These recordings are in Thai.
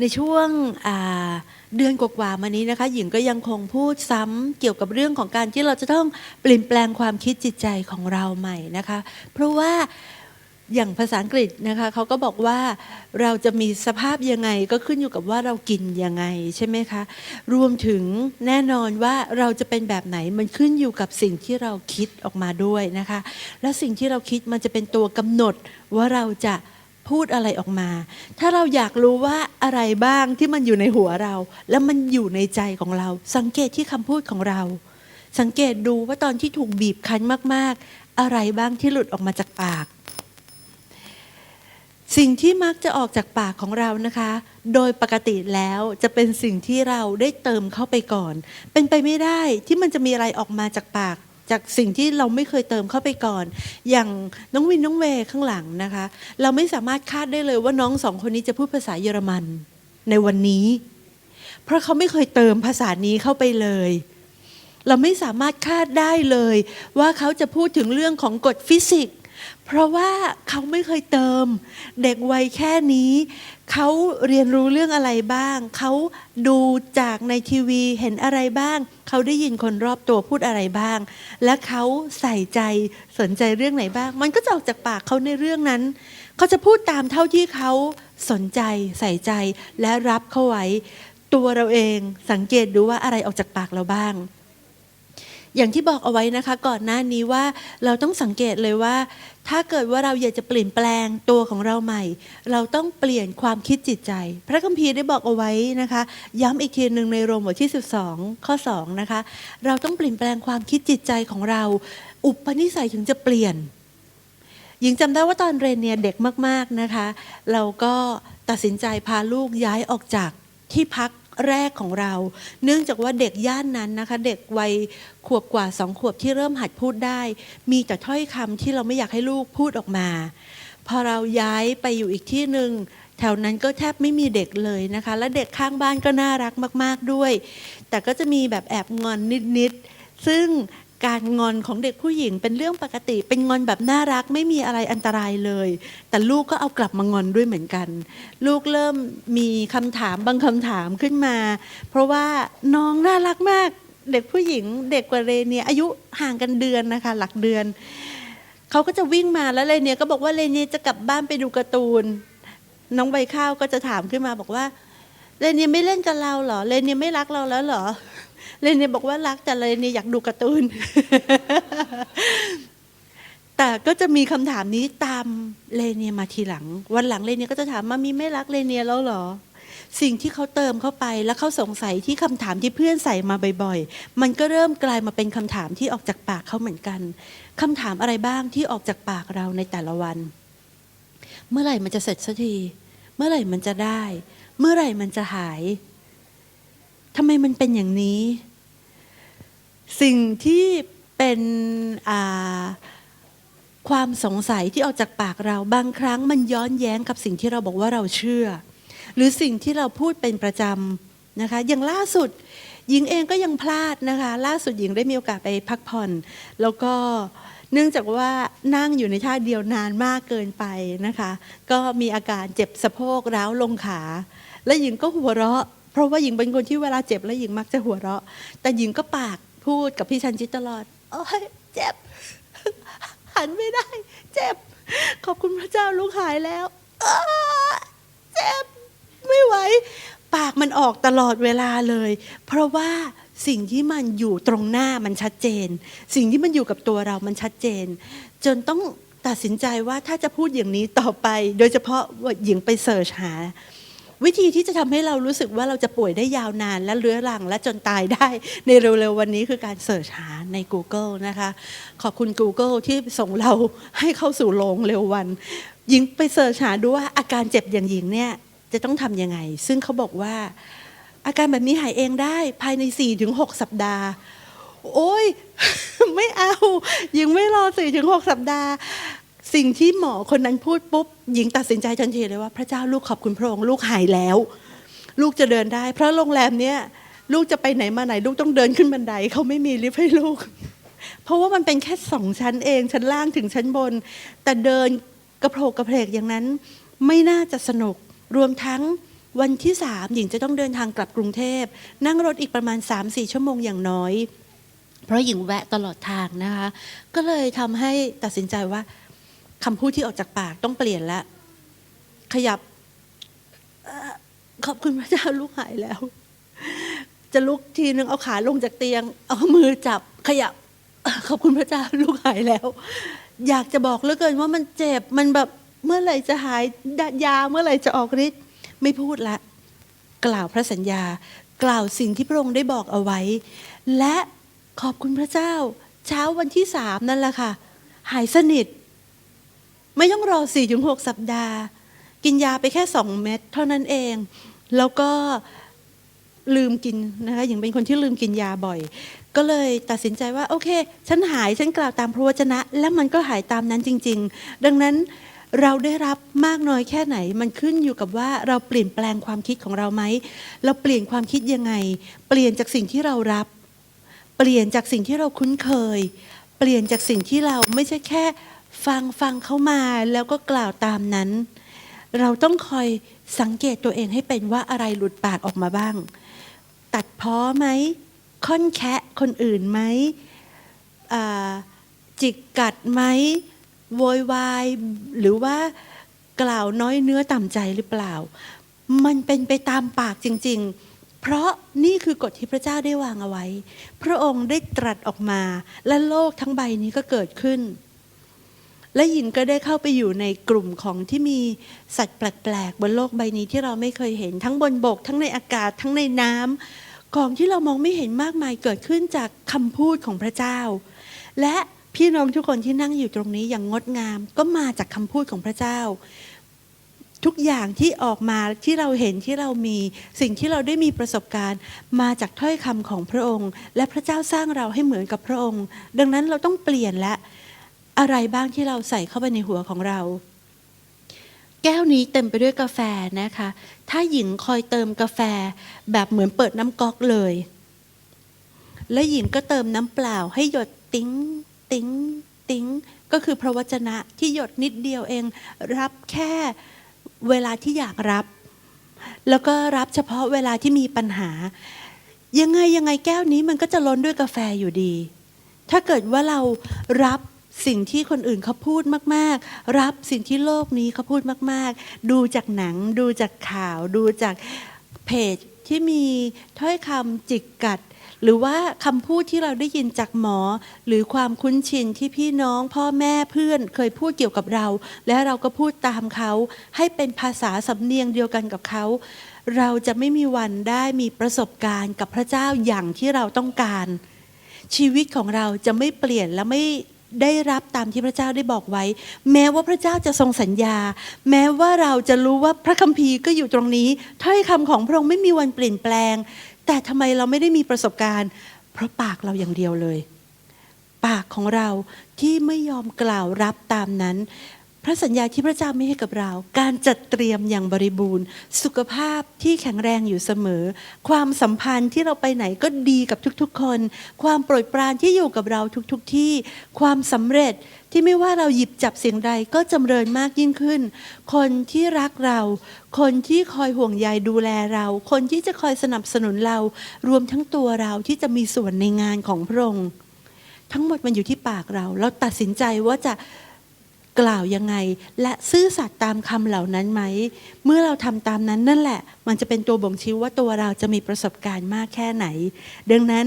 ในช่วงเดือนกว่าๆมานี้นะคะหญิงก็ยังคงพูดซ้ำเกี่ยวกับเรื่องของการที่เราจะต้องเปลี่ยนแปลงความคิดจิตใจของเราใหม่นะคะ เพราะว่าอย่างภาษาอังกฤษนะคะเขาก็บอกว่าเราจะมีสภาพยังไงก็ขึ้นอยู่กับว่าเรากินยังไงใช่ไหมคะ รวมถึงแน่นอนว่าเราจะเป็นแบบไหนมันขึ้นอยู่กับสิ่งที่เราคิดออกมาด้วยนะคะ และสิ่งที่เราคิดมันจะเป็นตัวกำหนดว่าเราจะ พูดอะไรออกมา ถ้าเราอยากรู้ว่าอะไรบ้างที่มันอยู่ในหัวเรา แล้วมันอยู่ในใจของเรา สังเกตที่คำพูดของเรา สังเกตดูว่าตอนที่ถูกบีบคั้นมาก ๆ อะไรบ้างที่หลุดออกมาจากปาก สิ่งที่มักจะออกจากปากของเรานะคะ โดยปกติแล้วจะเป็นสิ่งที่เราได้เติมเข้าไปก่อน เป็นไปไม่ได้ที่มันจะมีอะไรออกมาจากปาก จากสิ่งที่เราไม่เคยเติมเข้าไปก่อน อย่างน้องวินน้องเวย์ข้างหลังนะคะ เราไม่สามารถคาดได้เลยว่าน้องสองคนนี้จะพูดภาษาเยอรมันในวันนี้ เพราะเขาไม่เคยเติมภาษานี้เข้าไปเลย เราไม่สามารถคาดได้เลย ว่าเขาจะพูดถึงเรื่องของกฎฟิสิกส์ เพราะว่าเขาไม่เคยเติม เด็กวัยแค่นี้ เขาเรียนรู้เรื่องอะไรบ้าง เขาดูจากในทีวีเห็นอะไรบ้าง เขาได้ยินคนรอบตัวพูดอะไรบ้าง และเขาใส่ใจสนใจเรื่องไหนบ้าง มันก็จะออกจากปากเขาในเรื่องนั้น เขาจะพูดตามเท่าที่เขาสนใจใส่ใจและรับเข้าไว้ ตัวเราเองสังเกตดูว่าอะไรออกจากปากเราบ้าง อย่างที่บอกเอาไว้นะคะ ก่อนหน้านี้ว่าเราต้องสังเกตเลยว่า ถ้าเกิดว่าเราอยากจะเปลี่ยนแปลงตัวของเราใหม่ เราต้องเปลี่ยนความคิดจิตใจ พระคัมภีร์ได้บอกเอาไว้นะคะ ย้ำอีกทีหนึ่งในโรมบทที่ 12 ข้อ 2 นะคะ เราต้องเปลี่ยนแปลงความคิดจิตใจของเรา อุปนิสัยถึงจะเปลี่ยนหญิงจำได้ว่าตอนเรียนเนี่ยเด็กมาก ๆนะคะ เราก็ตัดสินใจพาลูกย้ายออกจากที่พัก แรกของเรา เนื่องจากว่าเด็กย่านนั้นนะคะ เด็กวัยขวบกว่าสองขวบที่เริ่มหัดพูดได้ มีแต่ถ้อยคำที่เราไม่อยากให้ลูกพูดออกมา พอเราย้ายไปอยู่อีกที่หนึ่งแถวนั้นก็แทบไม่มีเด็กเลยนะคะ และเด็กข้างบ้านก็น่ารักมาก ๆด้วย แต่ก็จะมีแบบแอบงอนนิด ๆ ซึ่ง การงอนของเด็กผู้หญิงเป็นเรื่องปกติ เป็นงอนแบบน่ารักไม่มีอะไรอันตรายเลย แต่ลูกก็เอากลับมางอนด้วยเหมือนกัน ลูกเริ่มมีคำถามบางคำถามขึ้นมา เพราะว่าน้องน่ารักมาก เด็กผู้หญิง เด็กกว่าเรเนียอายุห่างกันเดือนนะคะ หลักเดือนเขาก็จะวิ่งมาแล้วเรเนียก็บอกว่าเรเนียจะกลับบ้านไปดูการ์ตูน น้องใบข้าวก็จะถามขึ้นมาบอกว่าเรเนียไม่เล่นกับเราเหรอเรเนียไม่รักเราแล้วเหรอ เรเนียบอกว่ารักแต่เรเนียอยากดูการ์ตูน แต่ก็จะมีคำถามนี้ตามเลเนียมาทีหลัง วันหลังเลเนียก็จะถามมามีไม่รักเลเนียแล้วเหรอ สิ่งที่เขาเติมเข้าไปแล้วเขาสงสัยที่คำถามที่เพื่อนใส่มาบ่อยๆ มันก็เริ่มกลายมาเป็นคำถามที่ออกจากปากเขาเหมือนกันคำถามอะไรบ้างที่ออกจากปากเราในแต่ละวัน เมื่อไหร่มันจะเสร็จสักที เมื่อไหร่มันจะได้ เมื่อไหร่มันจะหายทำไมมันเป็นอย่างนี้ สิ่งที่เป็นความสงสัยที่ออกจากปากเราบางครั้งมันย้อนแย้งกับสิ่งที่เราบอกว่าเราเชื่อ หรือสิ่งที่เราพูดเป็นประจำนะคะอย่างล่าสุดหญิงเองก็ยังพลาดนะคะ ล่าสุดหญิงได้มีโอกาสไปพักผ่อน แล้วก็เนื่องจากว่านั่งอยู่ในท่าเดียวนานมากเกินไปนะคะ ก็มีอาการเจ็บสะโพกร้าวลงขา และหญิงก็หัวเราะ เพราะว่าหญิงเป็นคนที่เวลาเจ็บแล้วหญิงมักจะหัวเราะ แต่หญิงก็ปาก พูดกับพี่ชันจิตตลอด โอ้ยเจ็บ หันไม่ได้ เจ็บ ขอบคุณพระเจ้าลูกหายแล้วเจ็บ ไม่ไหว ปากมันออกตลอดเวลาเลย เพราะว่าสิ่งที่มันอยู่ตรงหน้ามันชัดเจน สิ่งที่มันอยู่กับตัวเรามันชัดเจน จนต้องตัดสินใจว่าถ้าจะพูดอย่างนี้ต่อไป โดยเฉพาะหญิงไปเสิร์ชหา วิธีที่จะทำให้เรารู้สึกว่าเราจะป่วยได้ยาวนานและเรื้อรังและจนตายได้ ในเร็วๆวันนี้คือการเสิร์ชหาใน Google นะคะ ขอบคุณ Google ที่ส่งเราให้เข้าสู่โรงเร็ววันหญิงไปเสิร์ชหาดูว่าอาการเจ็บอย่างหญิงเนี่ยจะต้องทำยังไง ซึ่งเขาบอกว่า อาการแบบนี้หายเองได้ภายใน 4-6 สัปดาห์ โอ้ย ไม่เอาหญิงไม่รอ 4-6 สัปดาห์ สิ่งที่หมอคนนั้นพูดปุ๊บหญิงตัดสินใจทันทีเลยว่า พระเจ้าลูกขอบคุณพระองค์ลูกหายแล้ว ลูกจะเดินได้ เพราะโรงแรมเนี้ยลูกจะไปไหนมาไหน ลูกต้องเดินขึ้นบันไดเขาไม่มีลิฟต์ให้ลูก เพราะว่ามันเป็นแค่สองชั้นเอง ชั้นล่างถึงชั้นบน แต่เดินกระโผกกระเพกอย่างนั้น ไม่น่าจะสนุกรวมทั้งวันที่สามหญิงจะต้องเดินทางกลับกรุงเทพ นั่งรถอีกประมาณ 3-4 ชั่วโมงอย่างน้อย เพราะหญิงแวะตลอดทางนะคะ ก็เลยทำให้ตัดสินใจว่า คำพูดที่ออกจากปากต้องเปลี่ยนละขยับขอบคุณพระเจ้าลูกหายแล้ว จะลุกทีนึงเอาขาลงจากเตียง เอามือจับขยับ ขอบคุณพระเจ้าลูกหายแล้ว อยากจะบอกเหลือเกินว่ามันเจ็บมันแบบเมื่อไหร่จะหายยาเมื่อไหร่จะออกฤทธิ์ไม่พูดละ กล่าวพระสัญญา กล่าวสิ่งที่พระองค์ได้บอกเอาไว้ และขอบคุณพระเจ้า เช้าวันที่สามนั่นแหละค่ะ หายสนิท ไม่ต้องรอ4ี่ถึงหสัปดาห์ กินยาไปแค่สองเม็ดเท่านั้นเอง แล้วก็ลืมกินนะคะอย่างเป็นคนที่ลืมกินยาบ่อย ก็เลยตัดสินใจว่าโอเค ฉันหายฉันกล่าวตามพระวจนะ และมันก็หายตามนั้นจริง ๆ ดังนั้นเราได้รับมากน้อยแค่ไหน มันขึ้นอยู่กับว่าเราเปลี่ยนแปลงความคิดของเราไหม เราเปลี่ยนความคิดยังไง เปลี่ยนจากสิ่งที่เรารับ เปลี่ยนจากสิ่งที่เราคุ้นเคย เปลี่ยนจากสิ่งที่เราไม่ใช่แค่ ฟังฟังเข้ามาแล้วก็กล่าวตามนั้น เราต้องคอยสังเกตตัวเองให้เป็นว่าอะไรหลุดปากออกมาบ้าง ตัดพ้อไหมค่อนแคะคนอื่นไหมจิกกัดไหมโวยวายหรือว่ากล่าวน้อยเนื้อต่ำใจหรือเปล่า มันเป็นไปตามปากจริง ๆ เพราะนี่คือกฎที่พระเจ้าได้วางเอาไว้ พระองค์ได้ตรัสออกมา และโลกทั้งใบนี้ก็เกิดขึ้น และหญินก็ได้เข้าไปอยู่ในกลุ่มของที่มีสัตว์แปลกๆ บนโลกใบนี้ที่เราไม่เคยเห็นทั้งบนบก ทั้งในอากาศทั้งในน้ำของที่เรามองไม่เห็นมากมายเกิดขึ้นจากคำพูดของพระเจ้า และพี่น้องทุกคนที่นั่งอยู่ตรงนี้อย่างงดงาม ก็มาจากคำพูดของพระเจ้า ทุกอย่างที่ออกมาที่เราเห็นที่เรามี สิ่งที่เราได้มีประสบการณ์ มาจากถ้อยคำของพระองค์ และพระเจ้าสร้างเราให้เหมือนกับพระองค์ ดังนั้นเราต้องเปลี่ยนและ อะไรบ้างที่เราใส่เข้าไปในหัวของเรา แก้วนี้เต็มไปด้วยกาแฟนะคะ ถ้าหญิงคอยเติมกาแฟแบบเหมือนเปิดน้ำก๊อกเลย และหญิงก็เติมน้ำเปล่าให้หยดติ้งติ้งติ้งก็คือพระวจนะที่หยดนิดเดียวเอง รับแค่เวลาที่อยากรับ แล้วก็รับเฉพาะเวลาที่มีปัญหา ยังไงยังไงแก้วนี้มันก็จะล้นด้วยกาแฟอยู่ดี ถ้าเกิดว่าเรารับ สิ่งที่คนอื่นเขาพูดมาก ๆ รับสิ่งที่โลกนี้เขาพูดมาก ๆ ดูจากหนัง ดูจากข่าว ดูจากเพจที่มีถ้อยคำจิกกัด หรือว่าคำพูดที่เราได้ยินจากหมอ หรือความคุ้นชินที่พี่น้องพ่อแม่เพื่อนเคยพูดเกี่ยวกับเรา และเราก็พูดตามเขาให้เป็นภาษาสำเนียงเดียวกันกับเขาเราจะไม่มีวันได้มีประสบการณ์กับพระเจ้าอย่างที่เราต้องการ ชีวิตของเราจะไม่เปลี่ยนและไม่ ได้รับตามที่พระเจ้าได้บอกไว้ แม้ว่าพระเจ้าจะทรงสัญญา แม้ว่าเราจะรู้ว่าพระคัมภีร์ก็อยู่ตรงนี้ถ้อยคำของพระองค์ไม่มีวันเปลี่ยนแปลง แต่ทำไมเราไม่ได้มีประสบการณ์ เพราะปากเราอย่างเดียวเลย ปากของเราที่ไม่ยอมกล่าวรับตามนั้น พระสัญญาที่พระเจ้าม่ให้กับเรา การจัดเตรียมอย่างบริบูรณ์ สุขภาพที่แข็งแรงอยู่เสมอ ความสัมพันธ์ที่เราไปไหนก็ดีกับทุกๆคน ความโปรดปรานที่อยู่กับเราทุกๆที่ ความสำเร็จที่ไม่ว่าเราหยิบจับสิ่งใดก็จำเริญมากยิ่งขึ้น คนที่รักเรา คนที่คอยห่วงใยดูแลเรา คนที่จะคอยสนับสนุนเรา รวมทั้งตัวเราที่จะมีส่วนในงานของพระองค์ทั้งหมดมันอยู่ที่ปากเรา เราตัดสินใจว่าจะ กล่าวยังไง และซื่อสัตย์ตามคำเหล่านั้นไหม เมื่อเราทำตามนั้นนั่นแหละ มันจะเป็นตัวบ่งชี้ว่าตัวเราจะมีประสบการณ์มากแค่ไหน ดังนั้น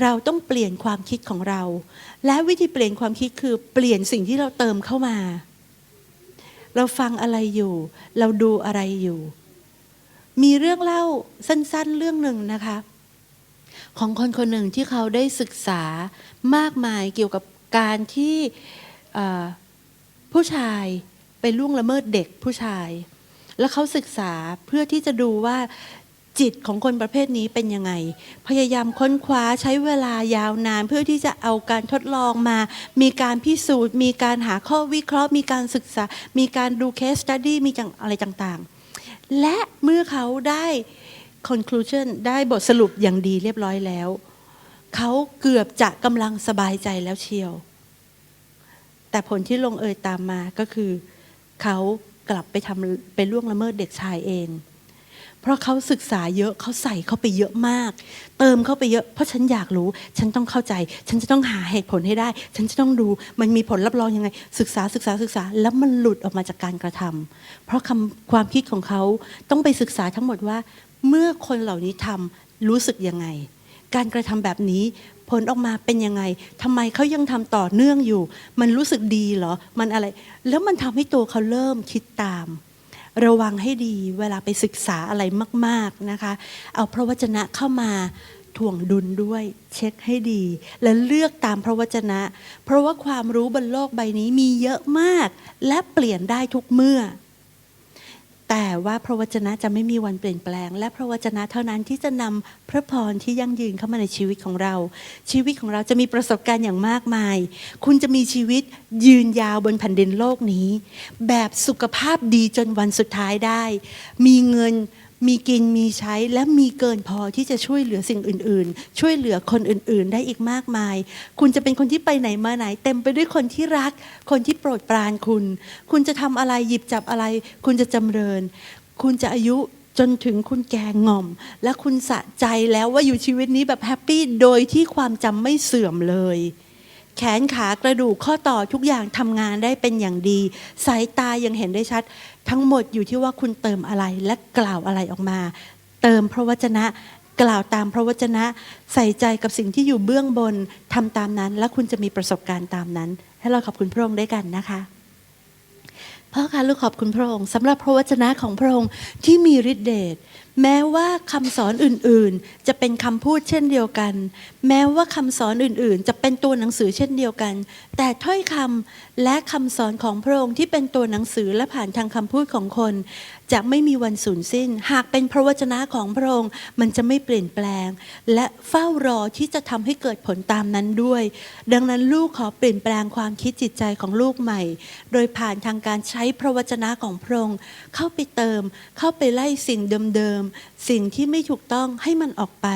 เราต้องเปลี่ยนความคิดของเรา และวิธีเปลี่ยนความคิดคือเปลี่ยนสิ่งที่เราเติมเข้ามา เราฟังอะไรอยู่ เราดูอะไรอยู่ มีเรื่องเล่าสั้นๆเรื่องหนึ่งนะคะ ของคนคนหนึ่งที่เขาได้ศึกษามากมายเกี่ยวกับการที่ ผู้ชายไปล่วงละเมิดเด็กผู้ชาย แล้วเขาศึกษาเพื่อที่จะดูว่าจิตของคนประเภทนี้เป็นยังไง พยายามค้นคว้าใช้เวลายาวนานเพื่อที่จะเอาการทดลองมา มีการพิสูจน์ มีการหาข้อวิเคราะห์ มีการศึกษา มีการดูเคสตัดดี้มีจังอะไรต่างๆ และเมื่อเขาได้ conclusion ได้บทสรุปอย่างดีเรียบร้อยแล้ว เขาเกือบจะกำลังสบายใจแล้วเชียว แต่ผลที่ลงเอยตามมาก็คือเขากลับไปทำไปล่วงละเมิดเด็กชายเอง เพราะเขาศึกษาเยอะเขาใส่เข้าไปเยอะมาก เติมเข้าไปเยอะ เพราะฉันอยากรู้ ฉันต้องเข้าใจ ฉันจะต้องหาเหตุผลให้ได้ ฉันจะต้องดูมันมีผลรับรองยังไง ศึกษาศึกษาศึกษาแล้วมันหลุดออกมาจากการกระทำเพราะคำความคิดของเขาต้องไปศึกษาทั้งหมดว่า เมื่อคนเหล่านี้ทำรู้สึกยังไง การกระทำแบบนี้ ผลออกมาเป็นยังไงทำไมเขายังทำต่อเนื่องอยู่ มันรู้สึกดีเหรอ มันอะไร แล้วมันทำให้ตัวเขาเริ่มคิดตาม ระวังให้ดีเวลาไปศึกษาอะไรมาก ๆนะคะ เอาพระวจนะเข้ามาถ่วงดุลด้วยเช็คให้ดี และเลือกตามพระวจนะ เพราะว่าความรู้บนโลกใบนี้มีเยอะมาก และเปลี่ยนได้ทุกเมื่อ แต่ว่าพระวจนะจะไม่มีวันเปลี่ยนแปลง และพระวจนะเท่านั้นที่จะนำพระพรที่ยั่งยืนเข้ามาในชีวิตของเรา ชีวิตของเราจะมีประสบการณ์อย่างมากมาย คุณจะมีชีวิตยืนยาวบนแผ่นดินโลกนี้ แบบสุขภาพดีจนวันสุดท้ายได้ มีเงิน มีกินมีใช้และมีเกินพอที่จะช่วยเหลือสิ่งอื่น ๆ ช่วยเหลือคนอื่น ๆ ได้อีกมากมาย คุณจะเป็นคนที่ไปไหนมาไหน เต็มไปด้วยคนที่รัก คนที่โปรดปรานคุณ คุณจะทำอะไรหยิบจับอะไร คุณจะจำเริญ คุณจะอายุจนถึงคุณแก่ง่อม และคุณสะใจแล้วว่าอยู่ชีวิตนี้แบบแฮปปี้โดยที่ความจำไม่เสื่อมเลย แขนขากระดูกข้อต่อทุกอย่างทำงานได้เป็นอย่างดี สายตายังเห็นได้ชัด ทั้งหมดอยู่ที่ว่าคุณเติมอะไรและกล่าวอะไรออกมา เติมพระวจนะกล่าวตามพระวจนะ ใส่ใจกับสิ่งที่อยู่เบื้องบนทำตามนั้น และคุณจะมีประสบการณ์ตามนั้น ให้เราขอบคุณพระองค์ด้วยกันนะคะพ่อคะลูกขอบคุณพระองค์สำหรับพระวจนะของพระองค์ที่มีฤทธิเดช แม้ว่าคำสอนอื่นๆ จะเป็นคำพูดเช่นเดียวกัน แม้ว่าคำสอนอื่นๆ จะเป็นตัวหนังสือเช่นเดียวกัน แต่ถ้อยคำและคำสอนของพระองค์ที่เป็นตัวหนังสือและผ่านทางคำพูดของคน จะไม่มีวันสูญสิ้น หากเป็นพระวจนะของพระองค์มันจะไม่เปลี่ยนแปลง และเฝ้ารอที่จะทำให้เกิดผลตามนั้นด้วย ดังนั้นลูกขอเปลี่ยนแปลงความคิดจิตใจของลูกใหม่ โดยผ่านทางการใช้พระวจนะของพระองค์เข้าไปเติม เข้าไปไล่สิ่งเดิมสิ่งที่ไม่ถูกต้องให้มันออกไป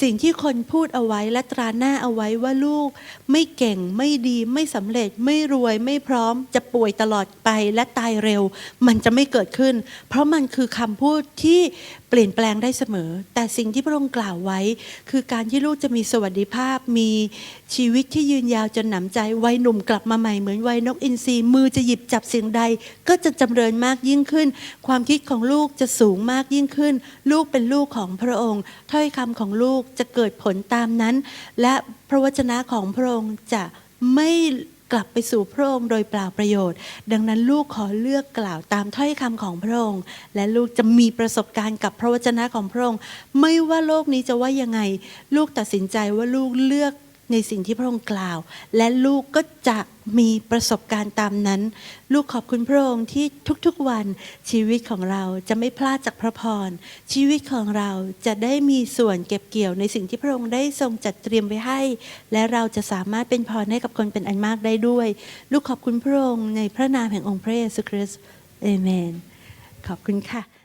สิ่งที่คนพูดเอาไว้และตราหน้าเอาไว้ว่าลูก ไม่เก่งไม่ดีไม่สำเร็จ ไม่รวยไม่พร้อม จะป่วยตลอดไปและตายเร็ว มันจะไม่เกิดขึ้น เพราะมันคือคำพูดที่ เปลี่ยนแปลงได้เสมอ แต่สิ่งที่พระองค์กล่าวไว้ คือการที่ลูกจะมีสวัสดิภาพ มีชีวิตที่ยืนยาวจนหนำใจ วัยหนุ่มกลับมาใหม่เหมือนวัยนกอินทรีมือจะหยิบจับสิ่งใด ก็จะจำเริญมากยิ่งขึ้น ความคิดของลูกจะสูงมากยิ่งขึ้น ลูกเป็นลูกของพระองค์ ถ้อยคำของลูกจะเกิดผลตามนั้น และพระวจนะของพระองค์จะไม่ กลับไปสู่พระองค์โดยเปล่าประโยชน์ ดังนั้นลูกขอเลือกกล่าวตามถ้อยคำของพระองค์ และลูกจะมีประสบการณ์กับพระวจนะของพระองค์ ไม่ว่าโลกนี้จะว่ายังไง ลูกตัดสินใจว่าลูกเลือก ในสิ่งที่พระองค์กล่าว และลูกก็จะมีประสบการณ์ตามนั้น ลูกขอบคุณพระองค์ที่ทุกๆวันชีวิตของเราจะไม่พลาดจากพระพร ชีวิตของเราจะได้มีส่วนเก็บเกี่ยวในสิ่งที่พระองค์ได้ทรงจัดเตรียมไว้ให้ และเราจะสามารถเป็นพรให้กับคนเป็นอันมากได้ด้วย ลูกขอบคุณพระองค์ในพระนามแห่งองค์พระเยซูคริสต์เอเมน ขอบคุณค่ะ